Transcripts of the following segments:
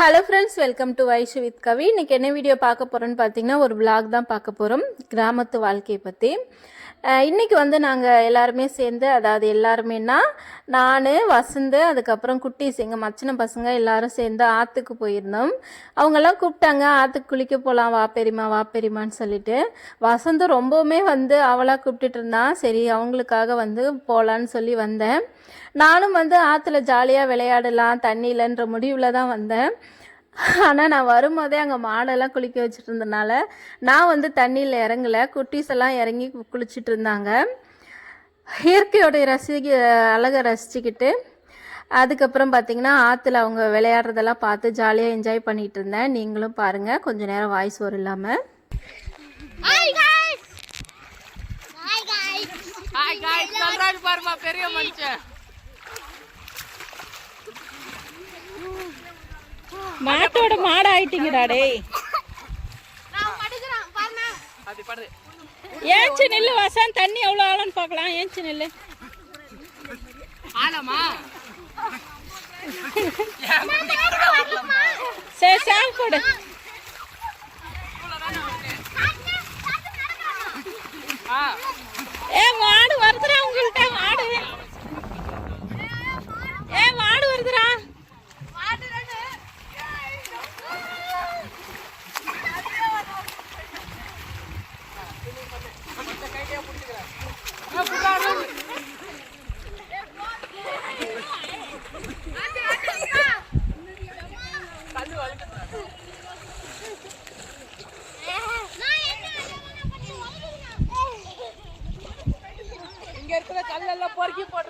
Hello friends welcome to Vaishu with Kavi இன்றைக்கி என்ன video பார்க்க போகிறோன்னு பார்த்தீங்கன்னா ஒரு விளாக் தான் பார்க்க போகிறோம் கிராமத்து வாழ்க்கையை பற்றி இன்றைக்கி வந்து நாங்கள் எல்லாருமே சேர்ந்து அதாவது எல்லாருமேனா நான் வசந்து அதுக்கப்புறம் குட்டீஸ் எங்கள் மச்சின பசங்க எல்லாரும் சேர்ந்து ஆற்றுக்கு போயிருந்தோம். அவங்கெல்லாம் கூப்பிட்டாங்க ஆற்றுக்கு குளிக்க போகலாம் வா பெரியமா வா பெரியமான்னு சொல்லிட்டு. வசந்து ரொம்பவுமே வந்து அவளாக கூப்பிட்டுட்டு இருந்தான் சரி அவங்களுக்காக வந்து போகலான்னு சொல்லி வந்தேன். நானும் வந்து ஆற்றுல ஜாலியாக விளையாடலாம் தண்ணியிலன்ற முடிவில் தான் வந்தேன். ஆனால் நான் வரும்போதே அங்கே மாடெல்லாம் குளிக்க வச்சுட்டு இருந்தனால நான் வந்து தண்ணியில் இறங்கலை குட்டீஸ் எல்லாம் இறங்கி குளிச்சுட்டு குளிச்சிட்டு இருந்தாங்க இயற்கையோடைய ரசிக்க அழகை ரசிச்சுக்கிட்டு அதுக்கப்புறம் பார்த்தீங்கன்னா ஆற்றுல அவங்க விளையாடுறதெல்லாம் பார்த்து ஜாலியாக என்ஜாய் பண்ணிகிட்டு இருந்தேன் நீங்களும் பாருங்கள் கொஞ்சம் நேரம் வாய்ஸ் வரும் இல்லாமல் பெரிய மனுஷன் மாட்டோட மாடு ஆயிட்டீங்கடா டேய் ஏஞ்சி நில்லு வசன் தண்ணி எவ்வளோ ஆழம்னு பார்க்கலாம். ஏஞ்சி நில்லு. சரி சாங் பொறுக்கி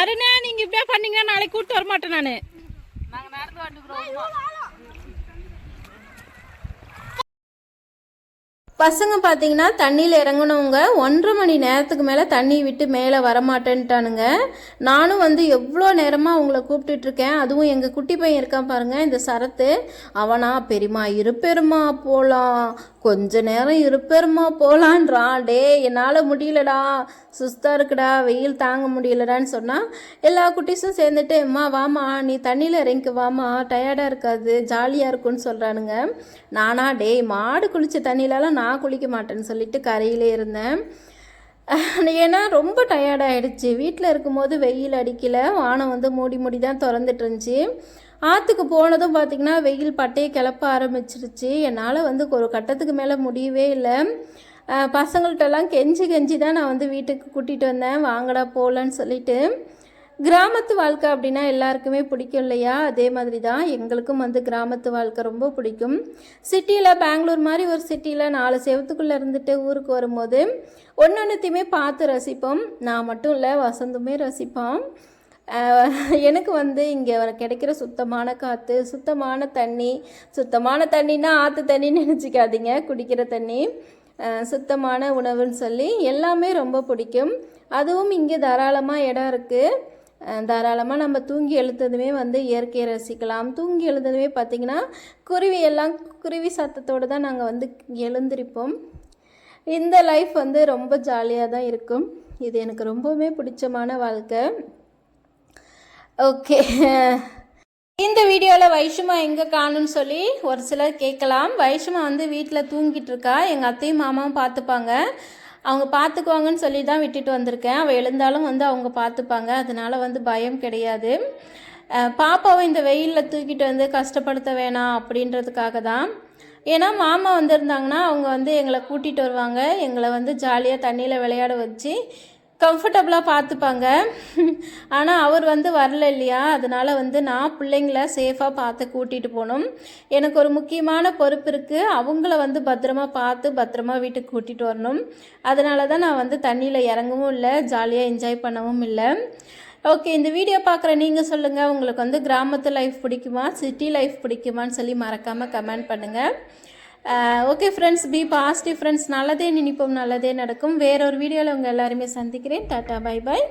அருணா நீங்க இப்படியே பண்ணீங்க நாளைக்கு கூட்டு வர மாட்டேன் நானு. நாங்க நடந்து வந்துக்கிறோம் பசங்க பார்த்தீங்கன்னா தண்ணியில் இறங்குனவங்க ஒன்றரை மணி நேரத்துக்கு மேலே தண்ணி விட்டு மேலே வரமாட்டேன்ட்டானுங்க. நானும் வந்து எவ்வளோ நேரமாக அவங்கள கூப்பிட்டுட்டு இருக்கேன். அதுவும் எங்கள் குட்டி பையன் இருக்கான் பாருங்க இந்த சரத்து. அவனா பெரியம்மா இருப்பெருமா போகலாம் கொஞ்ச நேரம் இருப்பேருமா போகலான்றான் டே என்னால் முடியலடா. சுஸ்தாக இருக்குடா. வெயில் தாங்க முடியலடான்னு சொன்னால் எல்லா குட்டீஸும் சேர்ந்துட்டு அம்மா வாமா நீ தண்ணியில் இறங்கி வாமா டயர்டாக இருக்காது. ஜாலியாக இருக்கும்னு சொல்கிறானுங்க நானா டேய் மாடு குளித்த தண்ணியிலலாம் நான் குளிக்க மாட்டேன்னு சொல்லிட்டு கரையிலே இருந்தேன். ஏன்னா ரொம்ப டயர்டாயிடுச்சு வீட்டில் இருக்கும்போது வெயில் அடிக்கல. வானம் வந்து மூடி மூடி தான் திறந்துட்டு இருந்துச்சு. ஆற்றுக்கு போனதும் பார்த்திங்கன்னா வெயில் பட்டையை கிளப்ப ஆரம்பிச்சிருச்சு. என்னால் வந்து ஒரு கட்டத்துக்கு மேலே முடியவே இல்லை. பசங்கள்கிட்டலாம் கெஞ்சி கெஞ்சி தான் நான் வந்து வீட்டுக்கு கூட்டிகிட்டு வந்தேன். வாங்கடா போகலன்னு சொல்லிட்டு. கிராமத்து வாழ்க்கை அப்படின்னா எல்லாருக்குமே பிடிக்கும் இல்லையா? அதே மாதிரி தான் எங்களுக்கும் வந்து கிராமத்து வாழ்க்கை ரொம்ப பிடிக்கும். சிட்டியில் பெங்களூர் மாதிரி ஒரு சிட்டியில் நாலு செவத்துக்குள்ளே இருந்துட்டு ஊருக்கு வரும்போது ஒன்று ஒன்றுத்தையுமே பார்த்து ரசிப்போம். நான் மட்டும் இல்லை வசந்துமே ரசிப்போம். எனக்கு வந்து இங்கே கிடைக்கிற சுத்தமான காற்று சுத்தமான தண்ணி சுத்தமான தண்ணின்னா ஆற்று தண்ணின்னு நினச்சிக்காதீங்க. குடிக்கிற தண்ணி சுத்தமான உணவுன்னு சொல்லி எல்லாமே ரொம்ப பிடிக்கும். அதுவும் இங்கே தாராளமாக இடம் இருக்குது தாராளமாக நம்ம தூங்கி எழுந்ததுமே வந்து இயற்கையை ரசிக்கலாம். தூங்கி எழுந்ததுமே பார்த்திங்கன்னா குருவி எல்லாம் குருவி சத்தத்தோடு தான் நாங்கள் வந்து எழுந்திருப்போம். இந்த லைஃப் வந்து ரொம்ப ஜாலியாக தான் இருக்கும். இது எனக்கு ரொம்பவுமே பிடிச்சமான வாழ்க்கை. ஓகே இந்த வீடியோவில் வைஷுமா எங்கே காணும்னு சொல்லி ஒரு சிலர் கேட்கலாம். வைஷுமா வந்து வீட்டில் தூங்கிட்டு இருக்கா. எங்கள் அத்தையும் மாமாவும் பார்த்துப்பாங்க அவங்க பார்த்துக்குவாங்கன்னு சொல்லி தான் விட்டுட்டு வந்திருக்கேன். அவள் எழுந்தாலும் வந்து அவங்க பார்த்துப்பாங்க அதனால வந்து பயம் கிடையாது. பாப்பாவை இந்த வெயிலில் தூக்கிட்டு வந்து கஷ்டப்படுத்த வேணாம் அப்படின்றதுக்காக தான். ஏன்னா மாமா வந்திருந்தாங்கன்னா அவங்க வந்து எங்களை கூட்டிகிட்டு வருவாங்க. எங்களை வந்து ஜாலியாக தண்ணியில் விளையாட வச்சு கம்ஃபர்டபுளாக பார்த்துப்பாங்க. ஆனால் அவர் வந்து வரல இல்லையா? அதனால் வந்து நான் பிள்ளைங்கள சேஃபாக பார்த்து கூட்டிகிட்டு போகணும். எனக்கு ஒரு முக்கியமான பொறுப்பு இருக்குது அவங்கள வந்து பத்திரமா பார்த்து பத்திரமா வீட்டுக்கு கூட்டிகிட்டு வரணும். அதனால தான் நான் வந்து தண்ணியில் இறங்கவும் இல்லை ஜாலியாக என்ஜாய் பண்ணவும் இல்லை. ஓகே இந்த வீடியோ பார்க்குற நீங்கள் சொல்லுங்கள் உங்களுக்கு வந்து கிராமத்து லைஃப் பிடிக்குமா? சிட்டி லைஃப் பிடிக்குமான்னு சொல்லி மறக்காமல் கமெண்ட் பண்ணுங்கள் okay friends be positive friends நல்லதே நினைப்போம் நல்லதே நடக்கும். வேறொரு வீடியோவில் உங்கள் எல்லாருமே சந்திக்கிறேன். Tata bye bye